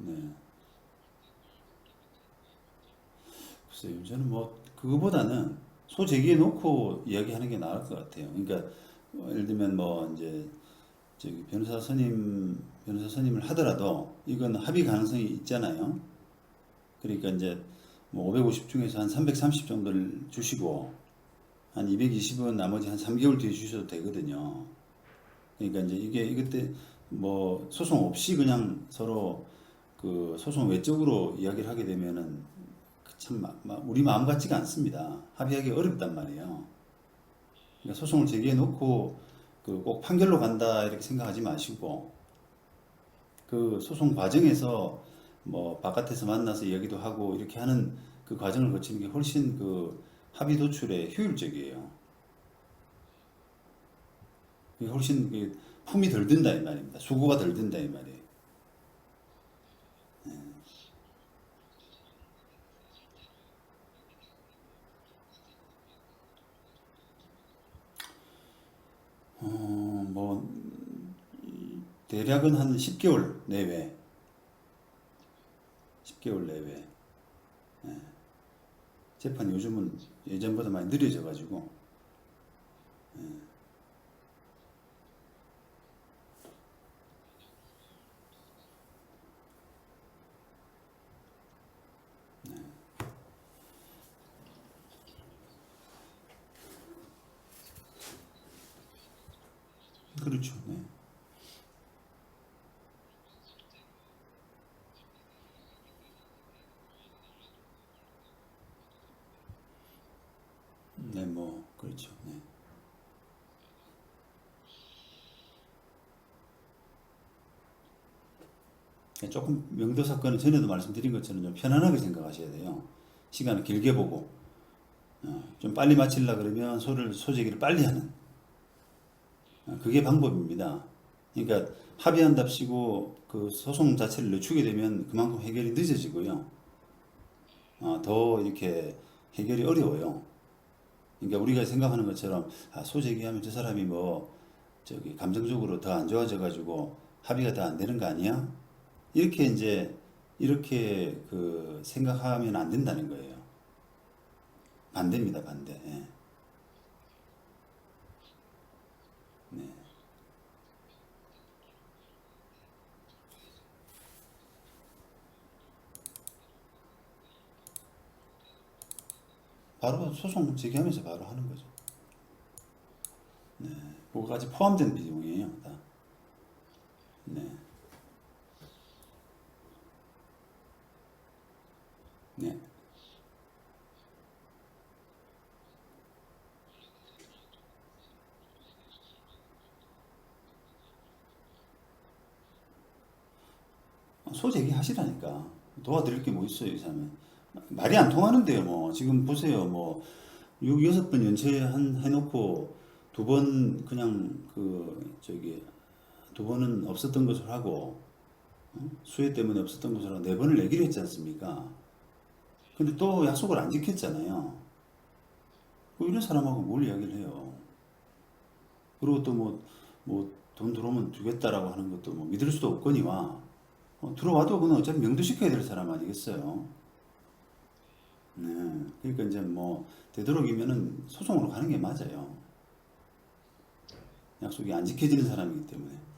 네. 글쎄요, 저는 뭐, 그거보다는 소재기에 놓고 이야기하는 게 나을 것 같아요. 그러니까, 뭐 예를 들면 뭐, 이제, 저기 변호사 선임 변호사 선임을 하더라도 이건 합의 가능성이 있잖아요. 그러니까 이제 뭐 550 중에서 한 330 정도를 주시고 한 220은 나머지 한 3개월 뒤에 주셔도 되거든요. 그러니까 이제 이게 이때 뭐 소송 없이 그냥 서로 그 소송 외적으로 이야기를 하게 되면은 그참 마- 마- 우리 마음 같지가 않습니다. 합의하기 어렵단 말이에요. 그러니까 소송을 제기해 놓고 그 꼭 판결로 간다 이렇게 생각하지 마시고 그 소송 과정에서 뭐 바깥에서 만나서 이야기도 하고 이렇게 하는 그 과정을 거치는 게 훨씬 그 합의 도출에 효율적이에요. 훨씬 그 품이 덜 든다 이 말입니다. 수고가 덜 든다 이 말이에요. 어, 뭐 대략은 한 10개월 내외. 10개월 내외. 예. 재판 요즘은 예전보다 많이 느려져 가지고 그렇죠. 네. 네, 뭐 그렇죠. 네. 네, 조금 명도 사건은 전에도 말씀드린 것처럼 좀 편안하게 생각하셔야 돼요. 시간을 길게 보고 어, 좀 빨리 마치려 그러면 소를 소재기를 빨리 하는 어, 그게 방법입니다. 그러니까 합의한답시고 그 소송 자체를 늦추게 되면 그만큼 해결이 늦어지고요. 어, 더 이렇게 해결이 어려워요. 그러니까 우리가 생각하는 것처럼 아, 소재기하면 저 사람이 뭐 저기 감정적으로 더 안 좋아져 가지고 합의가 더 안 되는 거 아니야? 이렇게 이제 이렇게 그 생각하면 안 된다는 거예요. 반대입니다, 반대. 예. 네. 바로 소송 제기하면서 바로 하는 거죠. 네. 그거까지 포함된 비용이에요, 다. 네. 네. 소재기 하시라니까. 도와드릴 게 뭐 있어요, 이 사람은. 말이 안 통하는데요, 뭐. 지금 보세요, 뭐. 육, 여섯 번 연체 한, 해놓고 두 번 그냥 그, 저기, 두 번은 없었던 것을 하고, 어? 수혜 때문에 없었던 것을 하고 네 번을 내기로 했지 않습니까? 근데 또 약속을 안 지켰잖아요. 뭐 이런 사람하고 뭘 이야기를 해요. 그리고 또 뭐, 뭐, 돈 들어오면 주겠다라고 하는 것도 뭐 믿을 수도 없거니와, 어, 들어와도 그건 어차피 명도시켜야 될 사람 아니겠어요? 네. 그러니까 이제 뭐, 되도록이면은 소송으로 가는 게 맞아요. 약속이 안 지켜지는 사람이기 때문에.